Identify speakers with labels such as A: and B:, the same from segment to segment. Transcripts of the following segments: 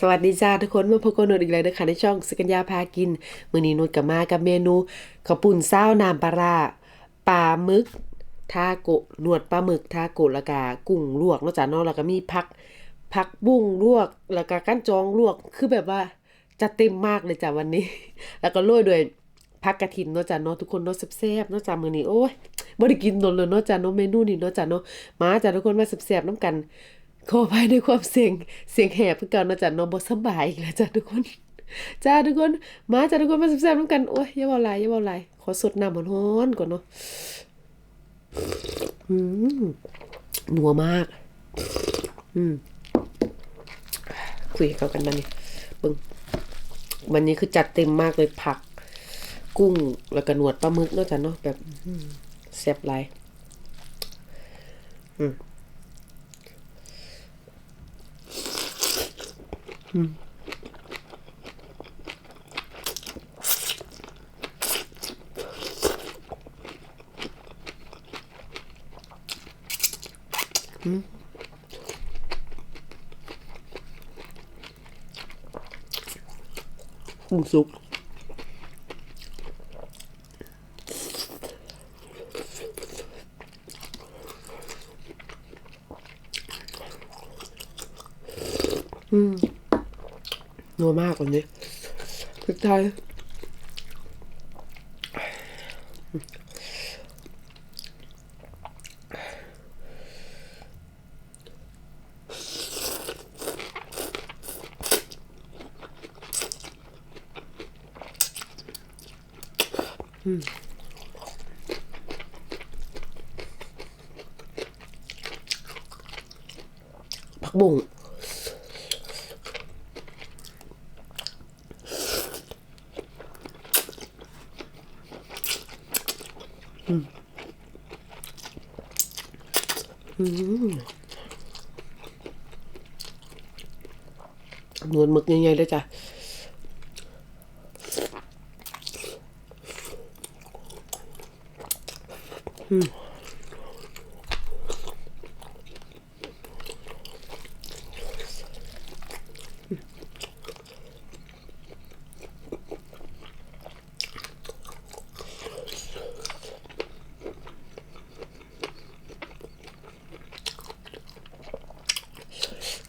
A: สวัสดีจ้าทุกคนมาพบกันหนอีกแล้วนะคะในช่องสกัญญาพากิน มื้อนี้นุชกับมากับเมนูข้าวปุ่นซ้าน้ำปลาราปลาหมึกทาโกะหนวดปลาหมึกทาโกะแล้วก็กุ้งลวกนาะจ้ะเนาะแล้วก็มีผักผักบุ้งลวกแล้วก็กั้นจองลวกคือแบบว่าจัดเต็มมากเลยจ้ะวันนี้ แล้วก็โรยด้วยผักกระถินเนาะจ้ะเนาะทุกคนเนาะแซ่บๆเนาะจ้ะมื้อนี้โอ้ยบ่ได้กินนนเลยเนาะจ้ะเนาะเมนูนี้เนาะจ้ะเนาะมาจ้ะทุกคนมาแซ่บๆน้ำกัน ขออภัยในความเสียงเสียงแหบคือเก่านาะจ้ะนาะบ่สบายอีกแล้วจ้ะทุกคนจ้าทุกคน มาจ้าทุกคนมาแซ่บๆน้ำกันโอ้ยอย่าเว้าหลายอย่าเว้าหลายขอสดน้ำร้อนๆก่อนเนาะอืมนัวมาก อืมคุยกับเขากันมานี่เบิ่งวันนี้คือจัดเต็มมากเลยผัก กุ้งแล้วก็หนวดปลาหมึกเนาะจ้ะเนาะแบบแซ่บหลาย กุ้งสุกอืม นัวมากกว่านี้พริกไทยผักบุ้ง นวลหมึกใหญ่ๆเลยจ้ะ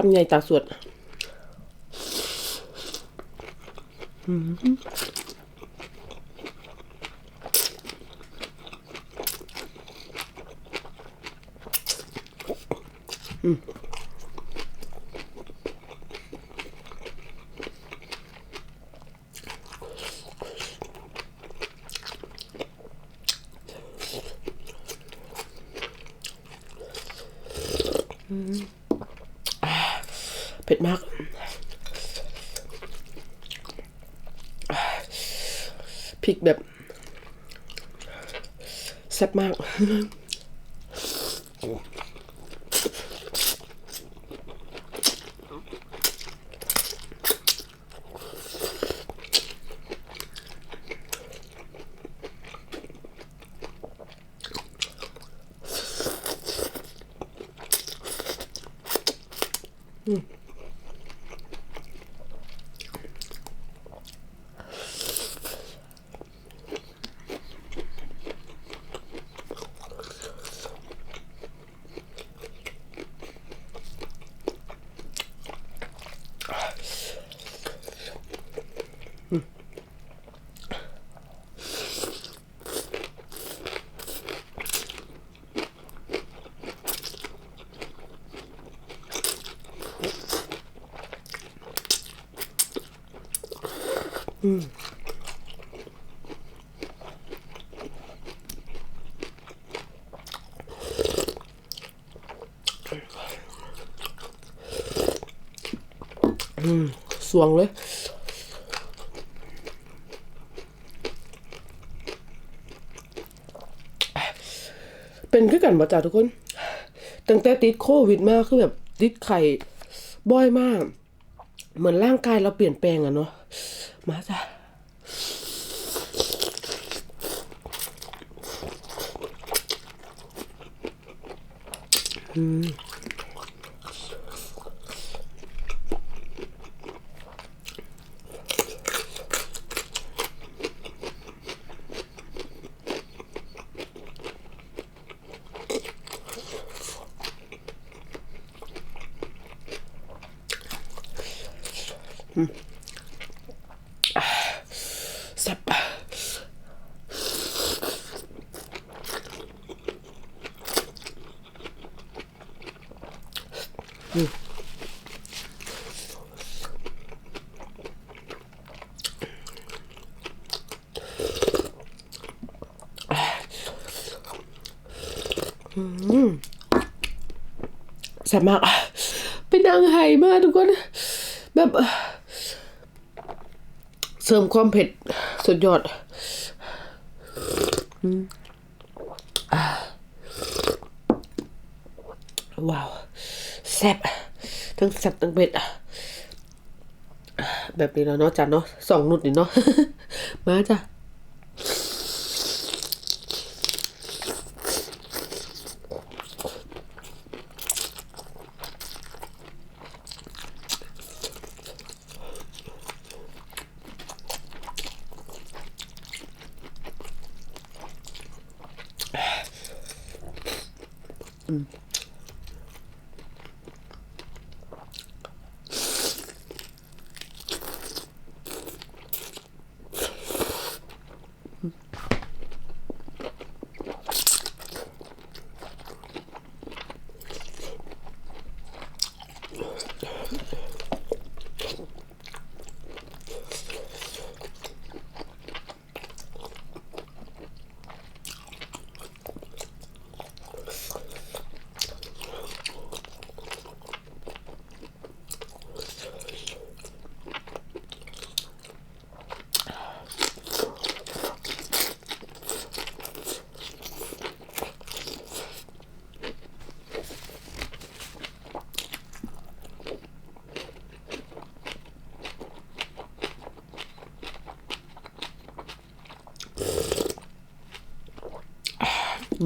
A: คำใหญ่ตาสวดอืม嗯。Mm. เผ็ดมาก พริกแบบแซ่บมากส วงเลย เป็นคือกันมาจ้าทุกคน ตั้งแต่ติดโควิดมาคือแบบติดไข่บ่อยมาก เหมือนร่างกายเราเปลี่ยนแปลงอะเนาะมาจ้ะอืมบ แซ่บมากเป็นนางไห่มากทุกคน แบบ เสริมความเผ็ดสุดยอดว้าว แซ่บทั้งแซ่บทั้งเผ็ดแบบนี้แล้วเนาะจ้ะเนาะสองนุดนี่เนาะมาจ้ะ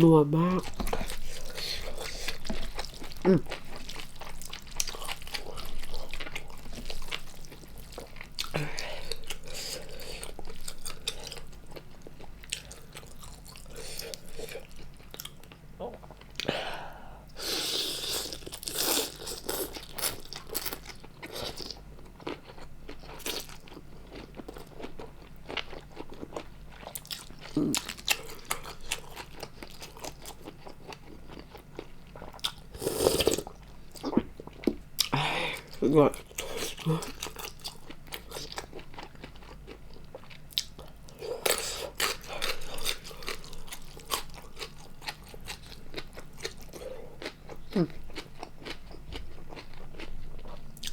A: นัวมาก สุดย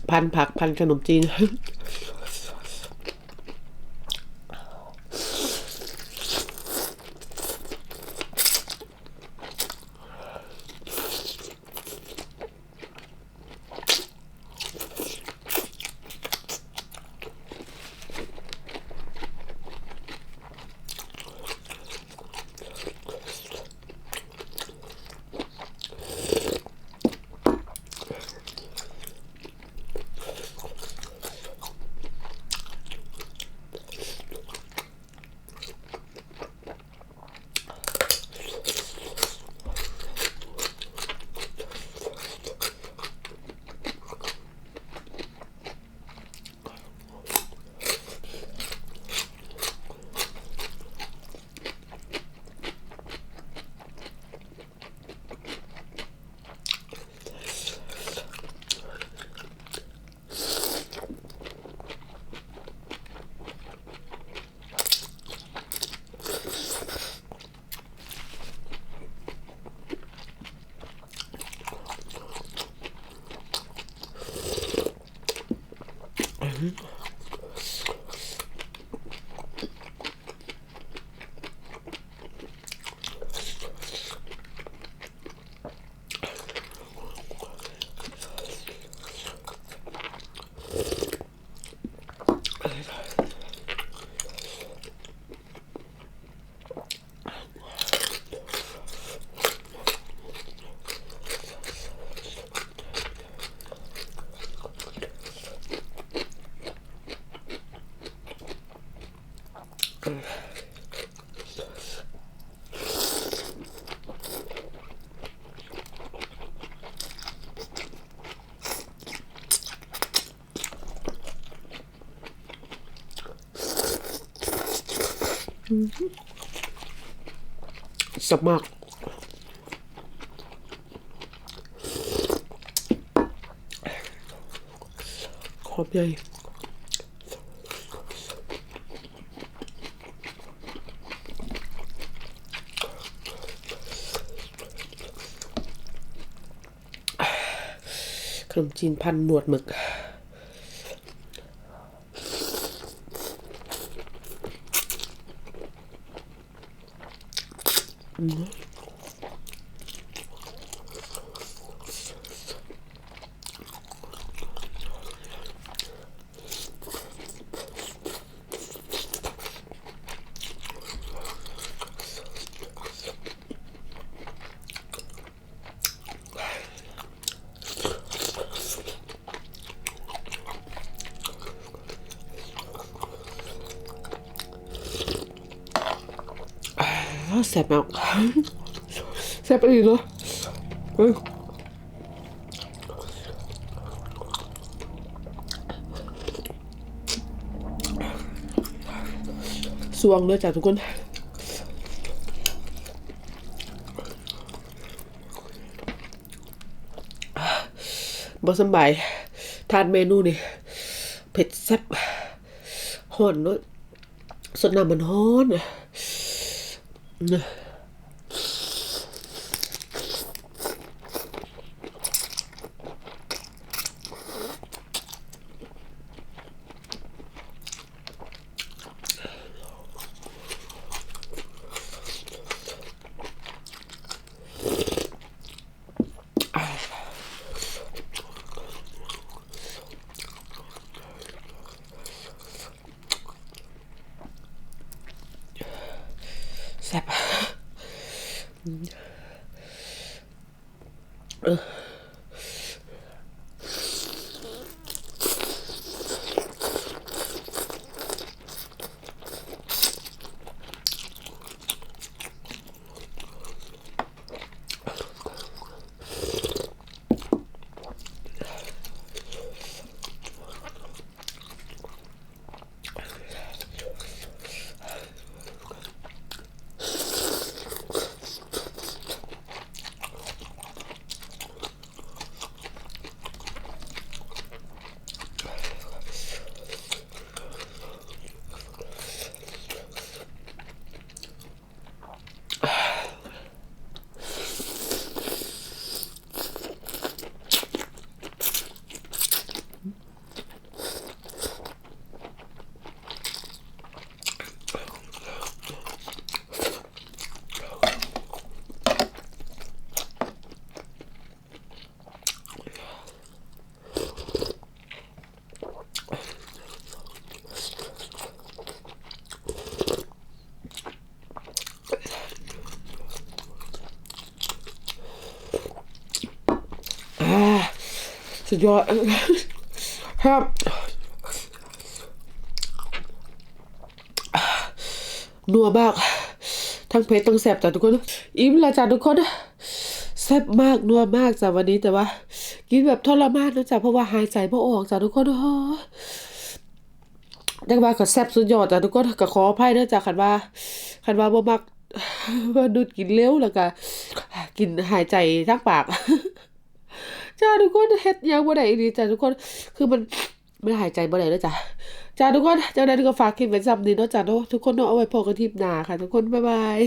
A: พันผักพันขนมจีน อ สับมากขอบใหญ่ขนมจีนพันหนวดหมึก อ้าวแซ่บมากแซ่บไปอีกเนาะเฮ้ยสวงเด้อจ้ะทุกคนบ่สบายทานเมนูนี่เผ็ดแซ่บฮอนเนาะสดน้ำมันฮ้อน อะ แซ่บอ่า สุดยอดครับนัวมาก ทั้งเผ็ดทั้งแซ่บจ้ะทุกคน อิ่มละจ้ะทุกคนแซ่บมากนัวมากจ้ะวันนี้แต่ว่า กินแบบทรมานนะจ้ะเพราะว่าหายใจไม่ออกจ้ะทุกคนโอ้โหแต่ว่าก็แซ่บสุดยอดจ้ะทุกคนก็ขออภัยเด้อจ้ะคันว่าคันว่าบ่มักว่าดูดกินเร็วแล้วก็กินหายใจทางปาก จ้าทุกคนเฮ็ดยังบ่ได้อีหลีจ้าทุกคนคือมันมันหายใจบ่ได้แล้วจ้ะจ้าทุกคนเจ้าได้ก็ฝากคลิปไว้ซ้ำนี้เนาะจ้าเนาะทุกคนเนาะเอาไว้พอกันทิปหน้าค่ะ ทุกคนบ๊ายบาย